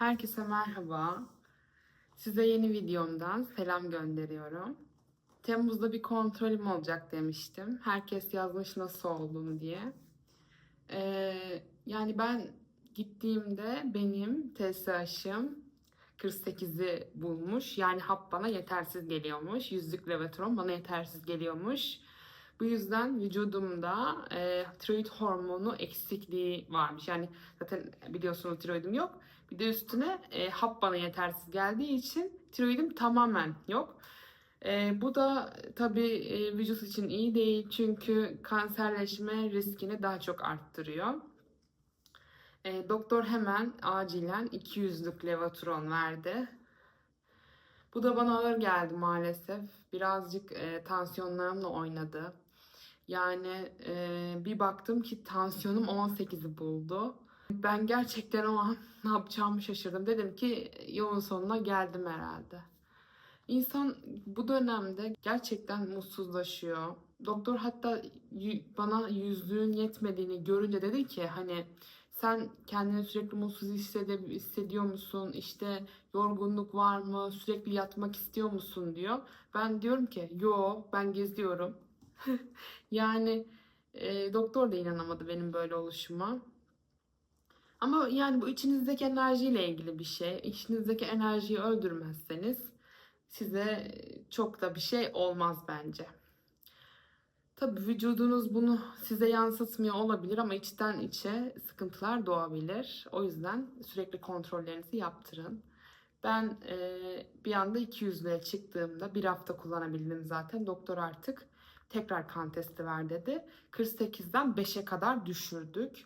Herkese merhaba. Size yeni videomdan selam gönderiyorum. Temmuz'da bir kontrolüm olacak demiştim. Herkes yazmış nasıl oldum diye. Ee, yani ben gittiğimde benim TSH'ım 48'i bulmuş. Yani hap bana yetersiz geliyormuş. Yüzlük Levotron bana yetersiz geliyormuş. Bu yüzden vücudumda e, tiroid hormonu eksikliği varmış. Yani zaten biliyorsunuz tiroidim yok. Bir de üstüne e, hap bana yetersiz geldiği için tiroidim tamamen yok. E, bu da tabii e, vücut için iyi değil çünkü kanserleşme riskini daha çok arttırıyor. E, doktor hemen acilen 200'lük Levotron verdi. Bu da bana ağır geldi maalesef. Birazcık e, tansiyonlarımla oynadı. Yani e, bir baktım ki tansiyonum 18'i buldu. Ben gerçekten o an ne yapacağımı şaşırdım. Dedim ki yolun sonuna geldim herhalde. İnsan bu dönemde gerçekten mutsuzlaşıyor. Doktor hatta bana yüzlüğün yetmediğini görünce dedi ki hani sen kendini sürekli mutsuz hissediyor musun? İşte yorgunluk var mı? Sürekli yatmak istiyor musun diyor. Ben diyorum ki yo ben geziyorum. yani e, doktor da inanamadı benim böyle oluşuma. Ama yani bu içinizdeki enerjiyle ilgili bir şey. İçinizdeki enerjiyi öldürmezseniz size çok da bir şey olmaz bence. Tabii vücudunuz bunu size yansıtmıyor olabilir ama içten içe sıkıntılar doğabilir. O yüzden sürekli kontrollerinizi yaptırın. Ben e, bir anda 200'lüğe çıktığımda bir hafta kullanabildim zaten. Doktor artık tekrar kan testi ver dedi. 48'den 5'e kadar düşürdük.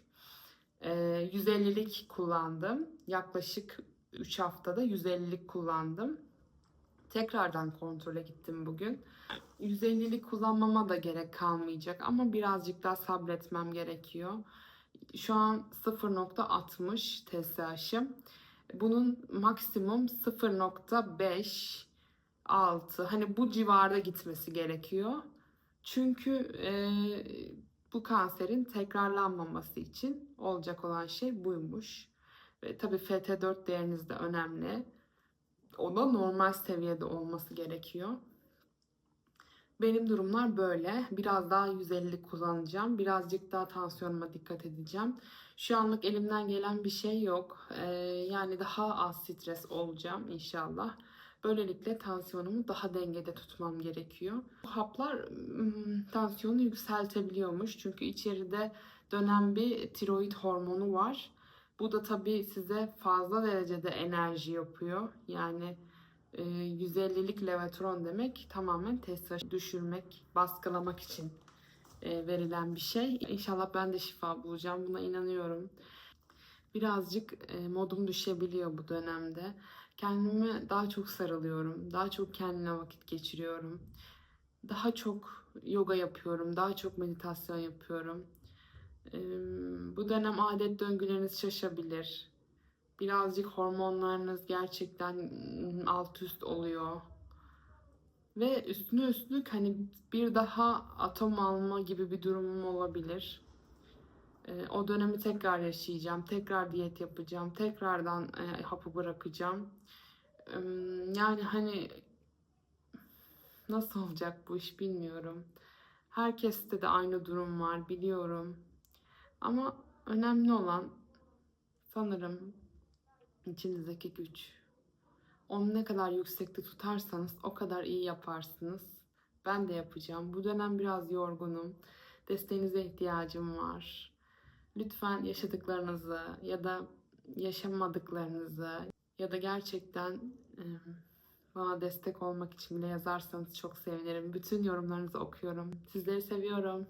E, 150'lik kullandım. Yaklaşık 3 haftada 150'lik kullandım. Tekrardan kontrole gittim bugün. 150'lik kullanmama da gerek kalmayacak ama birazcık daha sabretmem gerekiyor. Şu an 0.60 TSH'ım. Bunun maksimum 0.5 6 hani bu civarda gitmesi gerekiyor. Çünkü e, bu kanserin tekrarlanmaması için olacak olan şey buymuş. Ve tabii FT4 değeriniz de önemli. O da normal seviyede olması gerekiyor. Benim durumlar böyle. Biraz daha 150 kullanacağım. Birazcık daha tansiyonuma dikkat edeceğim. Şu anlık elimden gelen bir şey yok. Ee, yani daha az stres olacağım inşallah. Böylelikle tansiyonumu daha dengede tutmam gerekiyor. Bu haplar tansiyonu yükseltebiliyormuş. Çünkü içeride dönen bir tiroid hormonu var. Bu da tabii size fazla derecede enerji yapıyor. Yani e, 150'lik Levotron demek tamamen TSH düşürmek, baskılamak için verilen bir şey. İnşallah ben de şifa bulacağım. Buna inanıyorum. Birazcık modum düşebiliyor bu dönemde. Kendime daha çok sarılıyorum. Daha çok kendime vakit geçiriyorum. Daha çok yoga yapıyorum. Daha çok meditasyon yapıyorum. Bu dönem adet döngüleriniz şaşabilir. Birazcık hormonlarınız gerçekten alt üst oluyor. Ve üstüne üstlük hani bir daha atom alma gibi bir durumum olabilir. Ee, o dönemi tekrar yaşayacağım. Tekrar diyet yapacağım. Tekrardan e, hapı bırakacağım. Ee, yani hani nasıl olacak bu iş bilmiyorum. Herkeste de aynı durum var biliyorum. Ama önemli olan sanırım içinizdeki güç. Onu ne kadar yüksekte tutarsanız o kadar iyi yaparsınız. Ben de yapacağım. Bu dönem biraz yorgunum. Desteğinize ihtiyacım var. Lütfen yaşadıklarınızı ya da yaşamadıklarınızı ya da gerçekten bana destek olmak için bile yazarsanız çok sevinirim. Bütün yorumlarınızı okuyorum. Sizleri seviyorum.